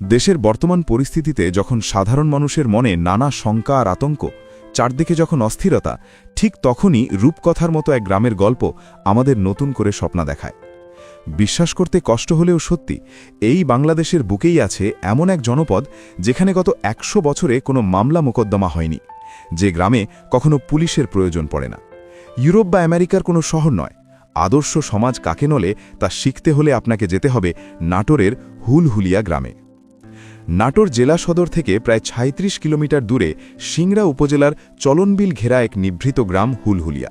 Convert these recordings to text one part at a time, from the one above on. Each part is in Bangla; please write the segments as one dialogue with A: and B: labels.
A: দেশের বর্তমান পরিস্থিতিতে যখন সাধারণ মানুষের মনে নানা শঙ্কা আর আতঙ্ক, চারদিকে যখন অস্থিরতা, ঠিক তখনই রূপকথার মতো এক গ্রামের গল্প আমাদের নতুন করে স্বপ্না দেখায়। বিশ্বাস করতে কষ্ট হলেও সত্যি, এই বাংলাদেশের বুকেই আছে এমন এক জনপদ যেখানে গত একশো বছরে কোনো মামলা মোকদ্দমা হয়নি, যে গ্রামে কখনো পুলিশের প্রয়োজন পড়ে না। ইউরোপ বা আমেরিকার কোনো শহর নয়, আদর্শ সমাজ কাকে নলে তা শিখতে হলে আপনাকে যেতে হবে নাটোরের হুলহুলিয়া গ্রামে। নাটোর জেলা সদর থেকে প্রায় ৩৬ কিলোমিটার দূরে সিংড়া উপজেলার চলনবিল ঘেরা এক নিভৃত গ্রাম হুলহুলিয়া।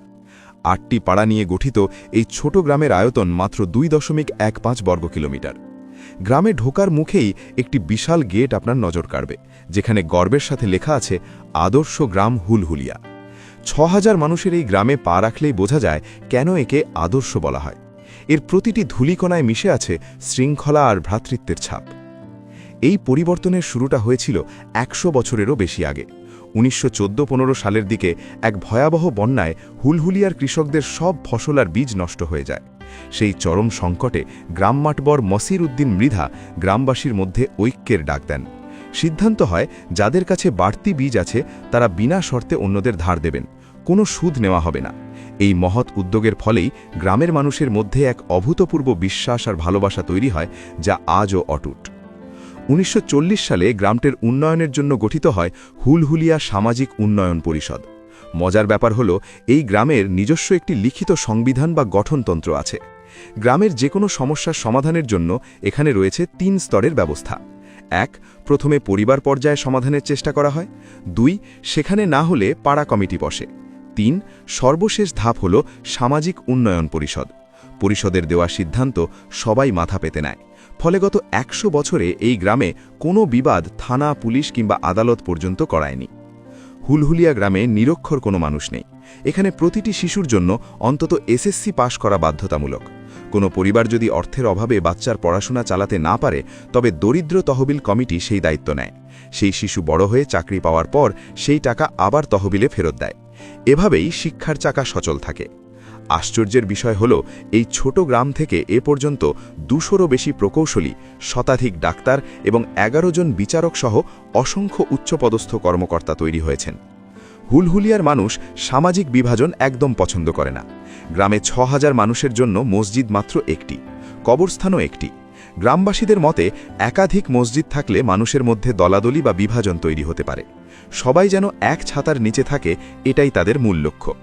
A: আটটি পাড়া নিয়ে গঠিত এই ছোট গ্রামের আয়তন মাত্র দুই দশমিক এক পাঁচ বর্গ কিলোমিটার। গ্রামে ঢোকার মুখেই একটি বিশাল গেট আপনার নজর কাড়বে, যেখানে গর্বের সাথে লেখা আছে, আদর্শ গ্রাম হুলহুলিয়া। ছ হাজার মানুষের এই গ্রামে পা রাখলেই বোঝা যায় কেন একে আদর্শ বলা হয়। এর প্রতিটি ধূলিকণায় মিশে আছে শৃঙ্খলা আর ভ্রাতৃত্বের ছাপ। এই পরিবর্তনের শুরুটা হয়েছিল একশো বছরেরও বেশি আগে। উনিশশো চোদ্দ পনেরো সালের দিকে এক ভয়াবহ বন্যায় হুলহুলিয়ার কৃষকদের সব ফসল আর বীজ নষ্ট হয়ে যায়। সেই চরম সংকটে গ্রামমাটবর মসির উদ্দিন মৃধা গ্রামবাসীর মধ্যে ঐক্যের ডাক দেন। সিদ্ধান্ত হয়, যাদের কাছে বাড়তি বীজ আছে, তারা বিনা শর্তে অন্যদের ধার দেবেন। কোনো সুদ নেওয়া হবে না। এই মহৎ উদ্যোগের ফলেই গ্রামের মানুষের মধ্যে এক অভূতপূর্ব বিশ্বাস আর ভালোবাসা তৈরি হয়, যা আজও অটুট। উনিশশো চল্লিশ সালে গ্রামটির উন্নয়নের জন্য গঠিত হয় হুলহুলিয়া সামাজিক উন্নয়ন পরিষদ। মজার ব্যাপার হল, এই গ্রামের নিজস্ব একটি লিখিত সংবিধান বা গঠনতন্ত্র আছে। গ্রামের যে কোনো সমস্যার সমাধানের জন্য এখানে রয়েছে তিন স্তরের ব্যবস্থা। এক, প্রথমে পরিবার পর্যায়ে সমাধানের চেষ্টা করা হয়। দুই, সেখানে না হলে পাড়া কমিটি বসে। তিন, সর্বশেষ ধাপ হল সামাজিক উন্নয়ন পরিষদ। পরিষদের দেওয়া সিদ্ধান্ত সবাই মাথা পেতে নেয়। ফলে গত একশো বছরে এই গ্রামে কোনো বিবাদ থানা, পুলিশ কিংবা আদালত পর্যন্ত করায়নি। হুলহুলিয়া গ্রামে নিরক্ষর কোনো মানুষ নেই। এখানে প্রতিটি শিশুর জন্য অন্তত এসএসসি পাশ করা বাধ্যতামূলক। কোনো পরিবার যদি অর্থের অভাবে বাচ্চার পড়াশোনা চালাতে না পারে, তবে দরিদ্র তহবিল কমিটি সেই দায়িত্ব নেয়। সেই শিশু বড় হয়ে চাকরি পাওয়ার পর সেই টাকা আবার তহবিলে ফেরত দেয়। এভাবেই শিক্ষার চাকা সচল থাকে। আশ্চর্যের বিষয় হল, এই ছোট গ্রাম থেকে এ পর্যন্ত দুশোরও বেশি প্রকৌশলী, শতাধিক ডাক্তার এবং এগারো জন বিচারক সহ অসংখ্য উচ্চপদস্থ কর্মকর্তা তৈরি হয়েছেন। হুলহুলিয়ার মানুষ সামাজিক বিভাজন একদম পছন্দ করে না। গ্রামে ছ হাজার মানুষের জন্য মসজিদ মাত্র একটি, কবরস্থানও একটি। গ্রামবাসীদের মতে, একাধিক মসজিদ থাকলে মানুষের মধ্যে দলাদলি বা বিভাজন তৈরি হতে পারে। সবাই যেন এক ছাতার নিচে থাকে, এটাই তাদের মূল লক্ষ্য।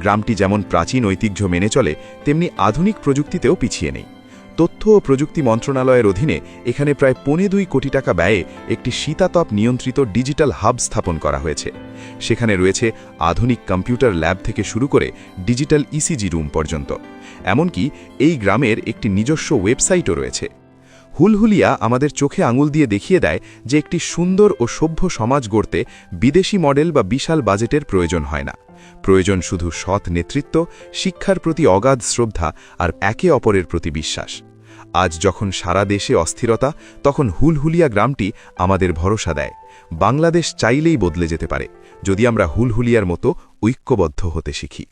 A: গ্রামটি যেমন প্রাচীন ঐতিহ্য মেনে চলে, তেমনি আধুনিক প্রযুক্তিতেও পিছিয়ে নেই। তথ্য ও প্রযুক্তি মন্ত্রণালয়ের অধীনে এখানে প্রায় পৌনে দুই কোটি টাকা ব্যয়ে একটি শীতাতপ নিয়ন্ত্রিত ডিজিটাল হাব স্থাপন করা হয়েছে। সেখানে রয়েছে আধুনিক কম্পিউটার ল্যাব থেকে শুরু করে ডিজিটাল ইসিজি রুম পর্যন্ত। এমনকি এই গ্রামের একটি নিজস্ব ওয়েবসাইটও রয়েছে। হুলহুলিয়া আমাদের চোখে আঙুল দিয়ে দেখিয়ে দেয় যে একটি সুন্দর ও সভ্য সমাজ গড়তে বিদেশি মডেল বা বিশাল বাজেটের প্রয়োজন হয় না। প্রয়োজন শুধু সৎ নেতৃত্ব, শিক্ষার প্রতি অগাধ শ্রদ্ধা আর একে অপরের প্রতি বিশ্বাস। আজ যখন সারা দেশে অস্থিরতা, তখন হুলহুলিয়া গ্রামটি আমাদের ভরসা দেয়। বাংলাদেশ চাইলেই বদলে যেতে পারে, যদি আমরা হুলহুলিয়ার মতো ঐক্যবদ্ধ হতে শিখি।